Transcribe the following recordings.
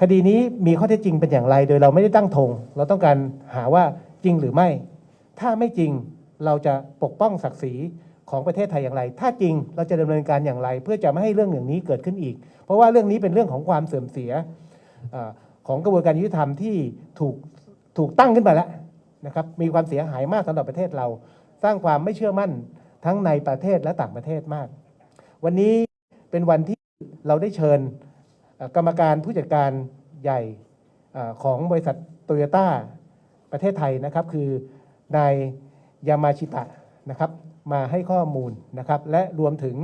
คดีนี้มีข้อเท็จจริงเป็นอย่างไร โดยเราไม่ได้ตั้งธงเราต้องการหาว่าจริงหรือไม่ ถ้าไม่จริงเราจะปกป้องศักดิ์ศรีของประเทศไทยอย่างไร ถ้าจริงเราจะดำเนินการอย่างไร เพื่อจะไม่ให้เรื่องอย่างนี้เกิดขึ้นอีก เพราะว่าเรื่องนี้เป็นเรื่องของความเสื่อมเสียอของกระบวนการยุติธรรมที่ถูกถูกตั้งขึ้นมาแล้วนะครับมีความเสียหายมากสำหรับประเทศเรา สร้างความไม่เชื่อมั่นทั้งในประเทศและต่างประเทศมาก วันนี้เป็นวันที่เราได้เชิญ กรรมการผู้จัดการใหญ่ของบริษัทโตโยต้าประเทศไทยนะครับ คือนายยามาชิตะนะครับมาให้ข้อมูลนะครับ และรวมถึง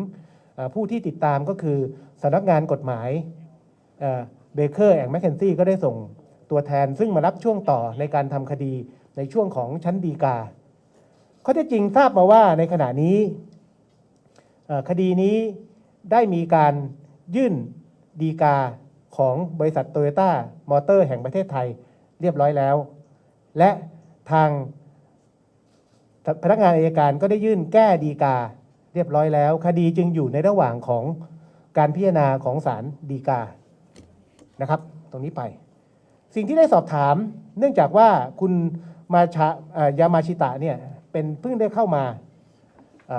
ผู้ที่ติดตามก็คือสำนักงานกฎหมายเบเกอร์แอนด์แมคเคนซี่ก็ได้ส่งตัวแทนซึ่งมารับช่วงต่อในการทำคดีในช่วงของชั้นดีกาข้อเท็จจริงทราบมาว่าในขณะนี้คดีนี้ได้มีการยื่น ดีกาของบริษัทโตโยต้ามอเตอร์แห่งประเทศไทยเรียบร้อยแล้ว และทางพนักงานอายการก็ได้ยื่นแก้ดีกาเรียบร้อยแล้ว คดีจึงอยู่ในระหว่างของการพิจารณาของศาลดีกานะครับ ตรงนี้ไป สิ่งที่ได้สอบถาม เนื่องจากว่าคุณมาชาเอ่อยามาชิตะเนี่ยเป็นเพิ่งได้เข้ามา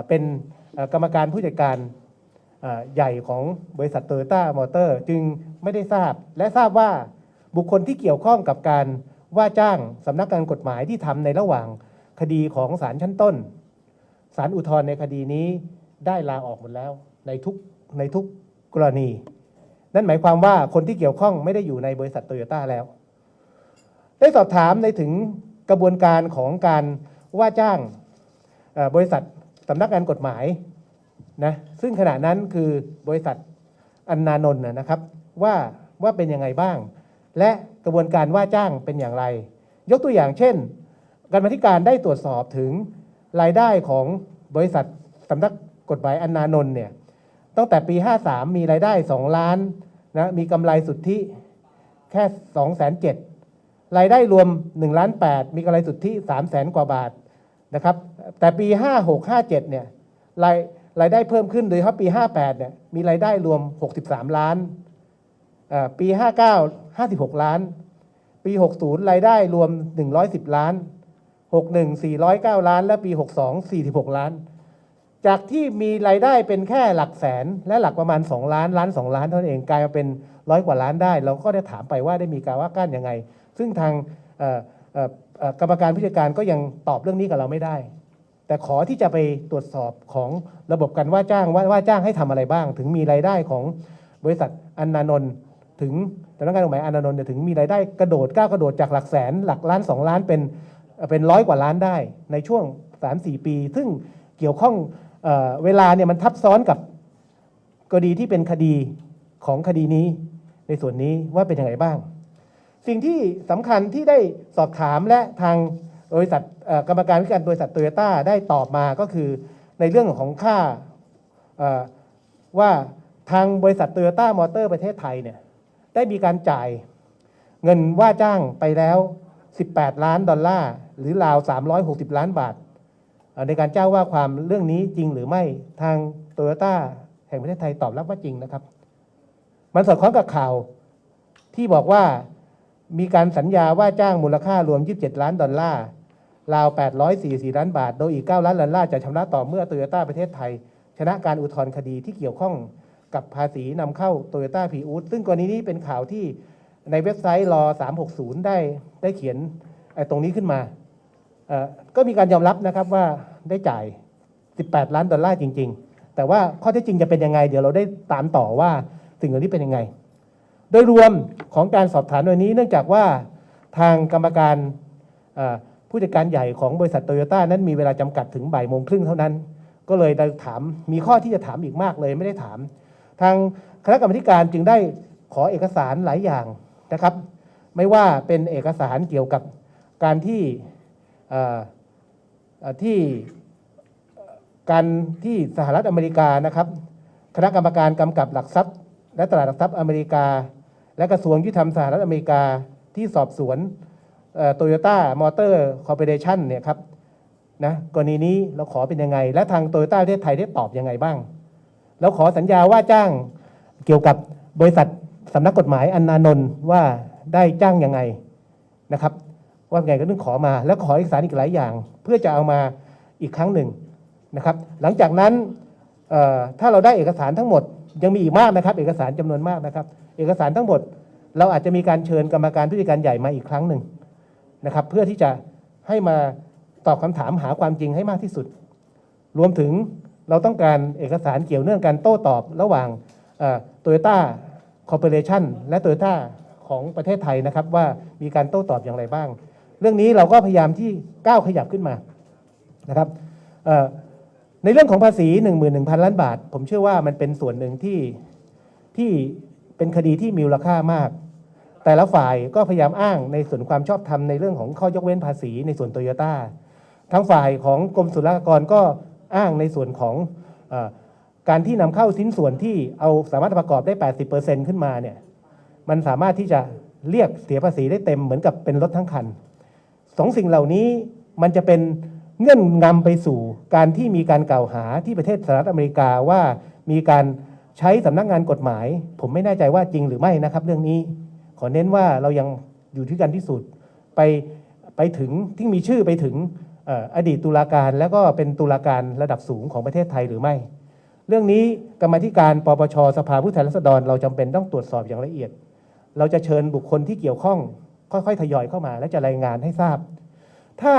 เป็นกรรมการผู้จัดการ ใหญ่ของบริษัทโตโยต้ามอเตอร์จึงไม่ได้ทราบ และทราบว่าบุคคลที่เกี่ยวข้องกับการว่าจ้างสำนักงานกฎหมายที่ทำในระหว่างคดีของศาลชั้นต้นศาลอุทธรณ์ในคดีนี้ได้ลาออกหมดแล้วในทุกในทุกกรณี นั่นหมายความว่าคนที่เกี่ยวข้องไม่ได้อยู่ในบริษัทโตโยต้าแล้ว ได้สอบถามในถึงกระบวนการของการว่าจ้างบริษัทสำนักงานกฎหมาย นะซึ่งขณะนั้นคือบริษัทอันนานนท์นะนะครับว่าว่าเป็นยังไงบ้าง และกระบวนการว่าจ้างเป็นอย่างไร ยกตัวอย่างเช่นการมาธิการได้ตรวจสอบถึงรายได้ของบริษัทสำนักกฎหมายอันนานนท์เนี่ยตั้งแต่ปี 53 มีรายได้ 2 ล้านนะมีกำไรสุทธิแค่2 7 0 0 0รายได้รวม1ล้าน8มีกำไรสุทธิ3แสนกว่าบาทนะครับแต่ปี 56 57เนี่ยราย รายได้เพิ่มขึ้นโดยเฉพาะปี 58เนี่ยมีรายได้รวม 63 ล้านปี 59 56 ล้าน ปี 60 รายได้รวม 110 ล้าน 61 409 ล้าน และปี 62 46 ล้าน จากที่มีรายได้เป็นแค่หลักแสนและหลักประมาณ 2 ล้านล้าน 2 ล้านเท่านั้นเองกลายมาเป็นร้อยกว่าล้านได้ เราก็ได้ถามไปว่าได้มีการว่าก้านยังไง ซึ่งทางกรรมการผู้จัดการก็ยังตอบเรื่องนี้กับเราไม่ได้ แต่ขอที่จะไปตรวจสอบของระบบการว่าจ้างว่าว่าจ้างให้ทำอะไรบ้าง ถึงมีรายได้ของบริษัทอันนานนท์ถึงสำนักงานกฎหมายอันนานนท์ถึงมีรายได้กระโดดก้าวกระโดดจากหลักแสน หลักล้านสองล้านเป็นเป็นร้อยกว่าล้านได้ในช่วง 3-4 ปี ซึ่งเกี่ยวข้องเอเวลาเนี่ยมันทับซ้อนกับกรณีที่เป็นคดีของคดีนี้ ในส่วนนี้ว่าเป็นยังไงบ้าง สิ่งที่สำคัญที่ได้สอบถามและทาง บริษัทกรรมการวิการบริษัทโตโยต้าได้ตอบมาก็คือในเรื่องของค่าว่าทางบริษัทโตโยต้ามอเตอร์ประเทศไทยเนี่ยได้มีการจ่ายเงินว่าจ้างไปแล้ว 18 ล้านดอลลาร์ หรือราว 360 ล้านบาท ในการเจ้าว่าความเรื่องนี้จริงหรือไม่ทางโตโยต้าแห่งประเทศไทยตอบรับว่าจริงนะครับ มันสอดคล้องกับข่าวที่บอกว่า มีการสัญญาว่าจ้างมูลค่ารวม 27 ล้านดอลลาร์ราว 844 ล้านบาท โดยอีก 9 ล้านดอลลาร์จะชำระต่อเมื่อโตโยต้าประเทศไทย ชนะการอุทธรณ์คดีที่เกี่ยวข้องกับภาษีนำเข้าโตโยต้าพีอูดซึ่งกรณีนี้เป็นข่าวที่ในเว็บไซต์รอ 360 ได้ได้เขียนตรงนี้ขึ้นมา ก็มีการยอมรับนะครับว่าได้จ่าย 18 ล้านดอลลาร์จริง ๆ แต่ว่าข้อเท็จจริงจะเป็นยังไง เดี๋ยวเราได้ตามต่อว่าสิ่งเหล่านี้เป็นยังไง โดยรวมของการสอบถามวันนี้ เนื่องจากว่าทางกรรมการผู้จัดการใหญ่ของบริษัทโตโยต้านั้นมีเวลาจำกัดถึงบ่ายโมงครึ่งเท่านั้น ก็เลยได้ถามมีข้อที่จะถามอีกมากเลยไม่ได้ถาม ทางคณะกรรมการจึงได้ขอเอกสารหลายอย่างนะครับ ไม่ว่าเป็นเอกสารเกี่ยวกับการที่ที่การที่สหรัฐอเมริกานะครับ คณะกรรมการกำกับหลักทรัพย์ และตลาดหลักทรัพย์อเมริกา และกระทรวงยุติธรรมสหรัฐอเมริกาที่สอบสวนโตโยต้ามอเตอร์คอร์ปอเรชันเนี่ยครับนะกรณีนี้เราขอเป็นยังไง และทางโตโยต้าประเทศไทยได้ตอบยังไงบ้าง แล้วขอสัญญาว่าจ้างเกี่ยวกับบริษัทสำนักกฎหมายอันนานนท์ว่าได้จ้างยังไงนะครับ ว่าไงก็ต้องขอมา แล้วขอเอกสารอีกหลายอย่าง เพื่อจะเอามาอีกครั้งหนึ่งนะครับ หลังจากนั้นถ้าเราได้เอกสารทั้งหมดยังมีอีกมากนะครับ เอกสารจำนวนมากนะครับ เอกสารทั้งหมด เราอาจจะมีการเชิญกรรมการผู้จัดการใหญ่มาอีกครั้งหนึ่งนะครับเพื่อที่จะให้มาตอบคำถามหาความจริงให้มากที่สุด รวมถึงเราต้องการเอกสารเกี่ยวเนื่องการโต้ตอบระหว่างโตโยต้าคอร์ปอเรชันและโตโยต้าของประเทศไทยนะครับว่ามีการโต้ตอบอย่างไรบ้าง เรื่องนี้เราก็พยายามที่ก้าวขยับขึ้นมานะครับในเรื่องของภาษี 11,000 ล้านบาท ผมเชื่อว่ามันเป็นส่วนหนึ่งที่ที่ เป็นคดีที่มีมูลค่ามาก แต่ละฝ่ายก็พยายามอ้างในส่วนความชอบธรรมในเรื่องของข้อยกเว้นภาษีในส่วนโตโยต้าทั้งฝ่ายของกรมศุลกากรก็อ้างในส่วนของอการที่นำเข้าชิ้นส่วนที่เอาสามารถประกอบได้ 80%ขึ้นมาเนี่ยมันสามารถที่จะเรียกเสียภาษีได้เต็มเหมือนกับเป็นรถทั้งคันสองสิ่งเหล่านี้มันจะเป็นเงื่อนนำไปสู่การที่มีการกล่าวหาที่ประเทศสหรัฐอเมริกาว่ามีการ ใช้สำนักงานกฎหมาย ผมไม่แน่ใจว่าจริงหรือไม่นะครับ เรื่องนี้ ขอเน้นว่าเรายังอยู่ที่การพิสูจน์ไปไปถึงที่มีชื่อไปถึงอดีตตุลาการแล้วก็เป็นตุลาการระดับสูงของประเทศไทยหรือไม่ เรื่องนี้กรรมธิการปปชสภาผู้แทนราษฎร เราจำเป็นต้องตรวจสอบอย่างละเอียด เราจะเชิญบุคคลที่เกี่ยวข้อง ค่อยๆทยอยเข้ามา และจะรายงานให้ทราบ ถ้า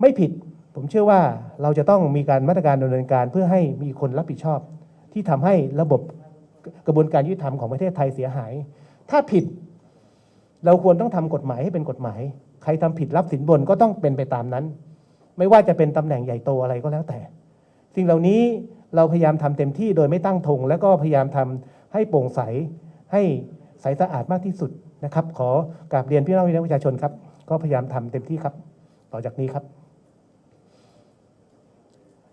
ไม่ผิดผมเชื่อว่าเราจะต้องมีการมาตรการดำเนินการเพื่อให้มีคนรับผิดชอบ ที่ทำให้ระบบกระบวนการยุติธรรมของประเทศไทยเสียหาย ถ้าผิด เราควรต้องทำกฎหมายให้เป็นกฎหมาย ใครทำผิดรับสินบนก็ต้องเป็นไปตามนั้น ไม่ว่าจะเป็นตำแหน่งใหญ่โตอะไรก็แล้วแต่ สิ่งเหล่านี้เราพยายามทำเต็มที่โดยไม่ตั้งธงแล้วก็พยายามทำให้โปร่งใสให้ใสสะอาดมากที่สุดนะครับ ขอกราบเรียนพี่น้องประชาชนครับ ก็พยายามทำเต็มที่ครับ ต่อจากนี้ครับ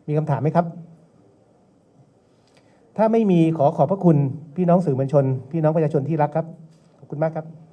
มีคำถามไหมครับ ถ้าไม่มีขอขอบพระคุณพี่น้องสื่อมวลชน พี่น้องประชาชนที่รักครับ ขอบคุณมากครับ